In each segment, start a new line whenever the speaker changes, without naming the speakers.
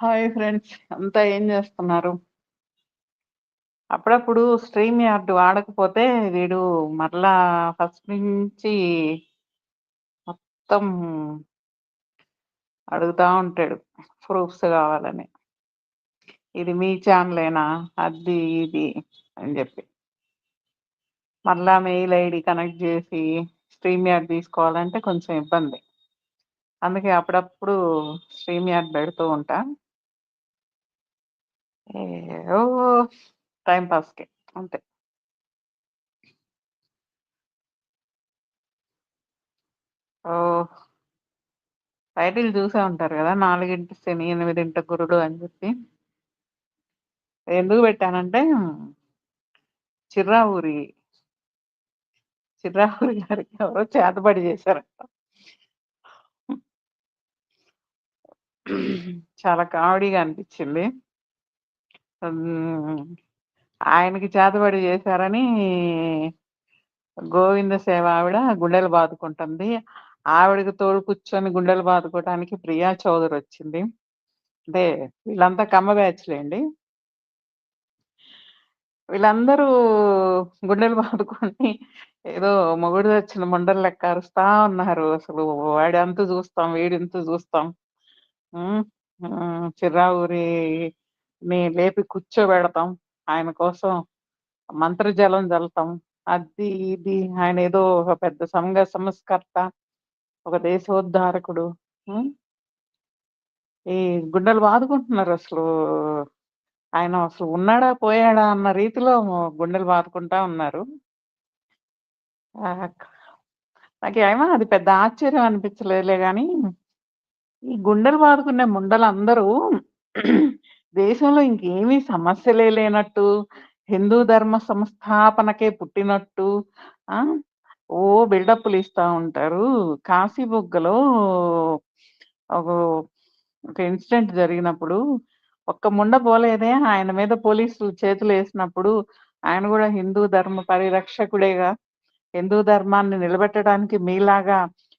Hi friends అంతా ఏం చేస్తున్నారు? అప్పుడప్పుడు స్ట్రీమ్ యార్డ్ వాడకపోతే వీడు మరలా ఫస్ట్ నుంచి మొత్తం అడుగుతా ఉంటాడు ప్రూఫ్స్ కావాలని. ఇది మీ ఛానలేనా? అది ఇది అని చెప్పి. మరలా మెయిల్ ఐడి కనెక్ట్ చేసి స్ట్రీమ్ యార్డ్ తీసుకోవాలంటే కొంచెం ఇబ్బంది. అందుకే అప్పుడప్పుడు స్ట్రీమ్ యార్డ్ పెడుతూ ఉంటా. ఏవో టైం పాస్‌కి అంతే. ఓ టైటిల్ చూసే ఉంటారు కదా నాలుగింటి శని, ఎనిమిదింటి గురుడు అని చెప్పి. ఎందుకు పెట్టానంటే చిర్రా ఊరి చిర్రా ఊరి గారికి ఎవరో చేతబడి చేశారంట. చాలా కామెడీగా అనిపించింది ఆయనకి చేతబడి చేశారని గోవింద సేవ ఆవిడ గుండెలు బాదుకుంటుంది. ఆవిడకి తోడు కూర్చొని గుండెలు బాదుకోవటానికి ప్రియా చౌదరి వచ్చింది. అంటే వీళ్ళంతా కమ్మ బ్యాచ్‌లేండి. వీళ్ళందరూ గుండెలు బాదుకొని ఏదో మొగుడు వచ్చిన ముండలు లెక్క అరుస్తా ఉన్నారు. అసలు వాడంతు చూస్తాం, వీడింత చూస్తాం. చిర్రా ఊరి మేము లేపి కూర్చోబెడతాం. ఆయన కోసం మంత్రజలం జల్లుతాం. అది ఇది ఆయన ఏదో ఒక పెద్ద సంఘ సంస్కర్త, ఒక దేశోద్ధారకుడు. ఈ గుండెలు బాదుకుంటున్నారు అసలు. ఆయన అసలు ఉన్నాడా? పోయాడా? అన్న రీతిలో గుండెలు బాదుకుంటా ఉన్నారు. నాకు నాకేమో అది పెద్ద ఆశ్చర్యం అనిపించలేదులే కానీ ఈ గుండెలు బాదుకునే ముండలందరూ దేశంలో ఇంకేమీ సమస్యలే లేనట్టు, హిందూ ధర్మ సంస్థాపనకే పుట్టినట్టు ఆ! ఓ బిల్డప్లు ఇస్తా ఉంటారు. కాశీబుగ్గలో ఒక ఒక ఇన్సిడెంట్ జరిగినప్పుడు ఒక్క ముండ పోలేదే ఆయన మీద పోలీసులు చేతులు వేసినప్పుడు ఆయన కూడా హిందూ ధర్మ పరిరక్షకుడేగా! హిందూ ధర్మాన్ని నిలబెట్టడానికి మీలాగా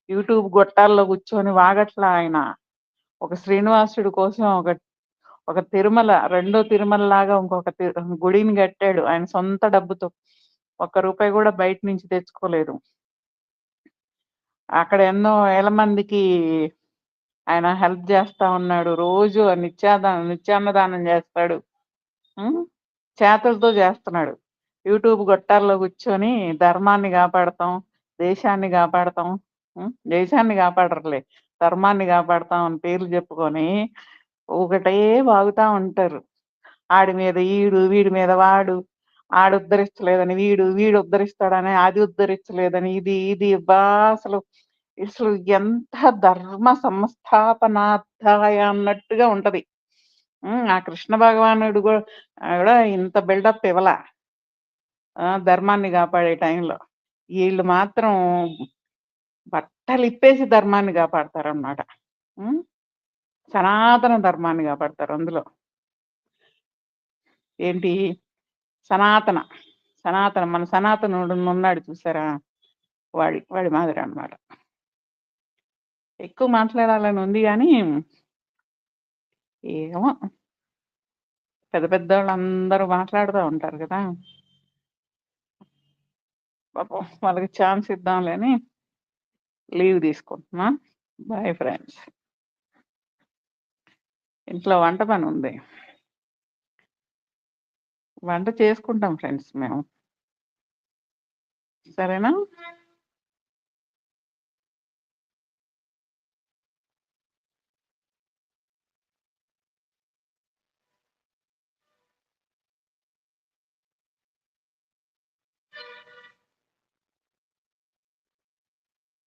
యూట్యూబ్ గొట్టాల్లో కూర్చొని వాగట్ల ఆయన. ఒక శ్రీనివాసుడు కోసం ఒక ఒక తిరుమల రెండో తిరుమల లాగా ఇంకొక గుడిని కట్టాడు ఆయన సొంత డబ్బుతో. ఒక్క రూపాయి కూడా బయట నుంచి తెచ్చుకోలేదు. అక్కడ ఎన్నో వేల మందికి ఆయన హెల్ప్ చేస్తా ఉన్నాడు. రోజు నిత్యాదా నిత్యాన్నదానం చేస్తాడు. చేతలతో చేతులతో చేస్తున్నాడు. యూట్యూబ్ గొట్టాల్లో కూర్చొని ధర్మాన్ని కాపాడతాం, దేశాన్ని కాపాడతాం. దేశాన్ని కాపాడరులే. ధర్మాన్ని కాపాడతాం అని పేర్లు చెప్పుకొని ఒకటే వాగుతా ఉంటారు. ఆడి మీద ఈడు, వీడి మీద వాడు, ఆడు ఉద్ధరించలేదని వీడు, వీడు ఉద్ధరిస్తాడని అది ఉద్ధరించలేదని ఇది, ఇది బా అసలు, అసలు ఎంత ధర్మ సంస్థాపనార్థాయ అన్నట్టుగా ఉంటది. ఆ కృష్ణ భగవానుడు కూడా ఇంత బిల్డప్ ఇవ్వలా. ఆ! ధర్మాన్ని కాపాడే టైంలో. వీళ్ళు మాత్రం బట్టలిప్పేసి ధర్మాన్ని కాపాడతారనమాట. సనాతన ధర్మాన్ని కాపాడతారు అందులో. ఏంటి? సనాతన. సనాతన మన సనాతనుడు ఉన్నాడు చూసారా? వాడి వాడి మాదిరి అనమాట ఎక్కువ మాట్లాడాలని ఉంది కానీ ఏమో! పెద్ద పెద్దోళ్ళందరూ మాట్లాడుతా ఉంటారు కదా పాపం వాళ్ళకి ఛాన్స్ ఇద్దాంలే అని లీవ్ తీసుకుంటున్నా. Bye friends. ఇంట్లో వంట పని ఉంది వంట చేసుకుంటాం ఫ్రెండ్స్ మేము. సరేనా?